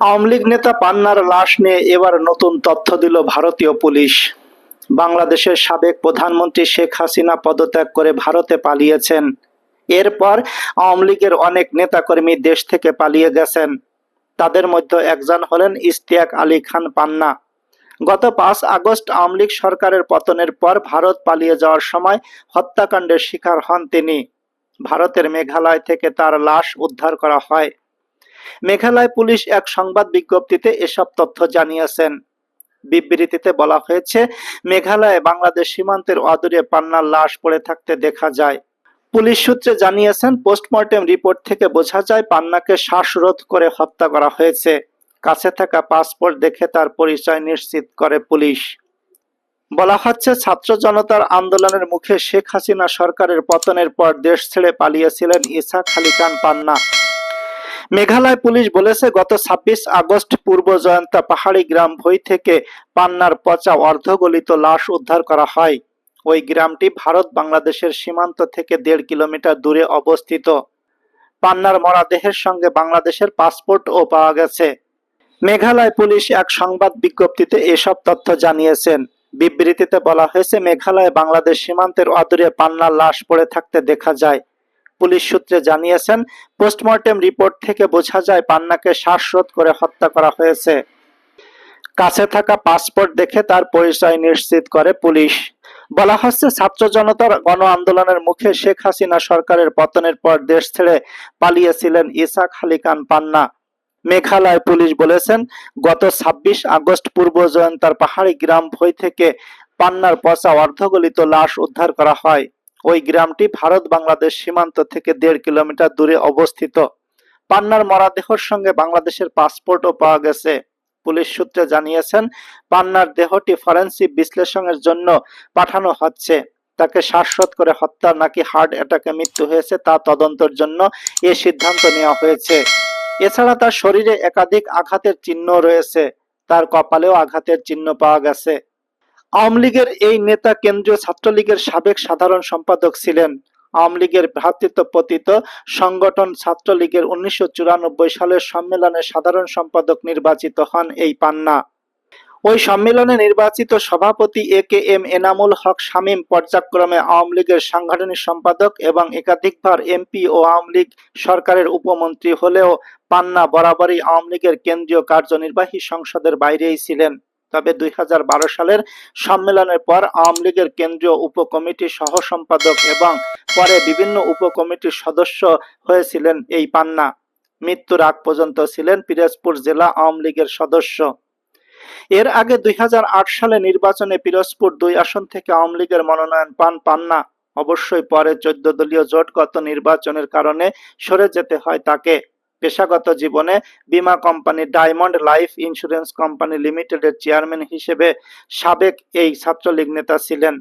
আওয়ামী লীগ নেতা পান্নার লাশ নিয়ে এবার নতুন তথ্য দিল ভারতীয় পুলিশ। বাংলাদেশের সাবেক প্রধানমন্ত্রী শেখ হাসিনা পদত্যাগ করে ভারতে পালিয়েছেন। এরপর আওয়ামী লীগের অনেক নেতাকর্মী দেশ থেকে পালিয়ে গেছেন। তাদের মধ্যে একজন হলেন ইশতিয়াক আলী খান পান্না। গত পাঁচ আগস্ট আওয়ামী লীগ সরকারের পতনের পর ভারত পালিয়ে যাওয়ার সময় হত্যাকাণ্ডের শিকার হন তিনি। ভারতের মেঘালয় থেকে তার লাশ উদ্ধার করা হয়। মেঘালয় পুলিশ এক সংবাদ বিজ্ঞপ্তিতে এসব তথ্য জানিয়েছেন। বিবৃতিতে বলা হয়েছে, মেঘালয়ে বাংলাদেশ সীমান্তের অদূরে পান্নার লাশ পড়ে থাকতে দেখা যায়। পুলিশ সূত্রে জানিয়েছেন, পোস্টমর্টেম রিপোর্ট থেকে বোঝা যায়, পান্নাকে শ্বাসরোধ করে হত্যা করা হয়েছে। কাছে থাকা পাসপোর্ট দেখে তার পরিচয় নিশ্চিত করে পুলিশ। বলা হচ্ছে, ছাত্র জনতার আন্দোলনের মুখে শেখ হাসিনা সরকারের পতনের পর দেশ ছেড়ে পালিয়েছিলেন ইসা খালিকান পান্না। মেঘালয় পুলিশ বলেছে, গত ছাব্বিশ আগস্ট পূর্ব জয়ন্তা পাহাড়ি গ্রাম ভই থেকে পান্নার পচা অর্ধগলিত লাশ উদ্ধার করা হয়। ওই গ্রামটি ভারত বাংলাদেশের সীমান্ত থেকে দেড় কিলোমিটার দূরে অবস্থিত। পান্নার মরাদেহের সঙ্গে বাংলাদেশের পাসপোর্টও পাওয়া গেছে। মেঘালয় পুলিশ এক সংবাদ বিজ্ঞপ্তিতে এসব তথ্য জানিয়েছেন। বিবৃতিতে বলা হয়েছে, মেঘালয় বাংলাদেশ সীমান্তের অদূরে পান্নার লাশ পড়ে থাকতে দেখা যায়। পুলিশ সূত্রে জানিয়েছেন, পোস্টমর্টেম রিপোর্ট থেকে বোঝা যায় পান্নাকে শ্বাসরোধ করে হত্যা করা হয়েছে। কাছে থাকা পাসপোর্ট দেখে তার পরিচয় নিশ্চিত করে পুলিশ। বলা হচ্ছে, ছাত্র জনতার গণ আন্দোলনের মুখে শেখ হাসিনা সরকারের পতনের পর দেশ ছেড়ে পালিয়েছিলেন ইসাক হালিকান পান্না। মেঘালয় পুলিশ বলেছেন, গত ছাব্বিশ আগস্ট পূর্ব জয়ন্তার পাহাড়ি গ্রাম ভই থেকে পান্নার পচা অর্ধগলিত লাশ উদ্ধার করা হয়। ওই গ্রামটি ভারত বাংলাদেশ সীমান্ত থেকে দেড় কিলোমিটার দূরে অবস্থিত। পান্নার মরাদেহর সঙ্গে বাংলাদেশের পাসপোর্টও পাওয়া গেছে। পুলিশ সূত্রে জানিয়েছেন, পান্নার দেহটি ফরেন্সিক বিশ্লেষণের জন্য পাঠানো হচ্ছে। তাকে শ্বাসরোধ করে হত্যা নাকি হার্ট অ্যাটাকে মৃত্যু হয়েছে তা তদন্তের জন্য এ সিদ্ধান্ত নেওয়া হয়েছে। এছাড়া তার শরীরে একাধিক আঘাতের চিহ্ন রয়েছে। তার কপালেও আঘাতের চিহ্ন পাওয়া গেছে। আওয়ামী লীগের এই নেতা কেন্দ্রীয় ছাত্রলীগের সাবেক সাধারণ সম্পাদক ছিলেন। আওয়ামী লীগের ভ্রাতৃত্বপতিত সংগঠন ছাত্রলীগের উনিশশো চুরানব্বই সালের সম্মেলনে সাধারণ সম্পাদক নির্বাচিত হন এই পান্না। ওই সম্মেলনে নির্বাচিত সভাপতি A K M Enamul Haque Shamim পর্যায়ক্রমে আওয়ামী লীগের সাংগঠনিক সম্পাদক এবং একাধিকবার এমপি ও আওয়ামী লীগ সরকারের উপমন্ত্রী হলেও পান্না বরাবরই আওয়ামী লীগের কেন্দ্রীয় কার্যনির্বাহী সংসদের বাইরেই ছিলেন। তবে দুই সালের সম্মেলনের পর আওয়ামী লীগের কেন্দ্রীয় উপকমিটির সহ সম্পাদক এবং পরে বিভিন্ন উপকমিটির সদস্য হয়েছিলেন এই পান্না। মৃত্যুর আগ পর্যন্ত ছিলেন পিরোজপুর জেলা আওয়ামী লীগের সদস্য। এর আগে দুই হাজার আট সালে নির্বাচনে পিরোজপুর দুই আসন থেকে আওয়ামী লীগের মনোনয়ন পান পান্না। অবশ্যই পরে চোদ্দ দলীয় জোটগত নির্বাচনের কারণে সরে যেতে হয় তাকে। পেশাগত জীবনে বিমা company Diamond Life Insurance Company লিমিটেডের চেয়ারম্যান হিসেবে সাবেক এই ছাত্রলীগ নেতা ছিলেন।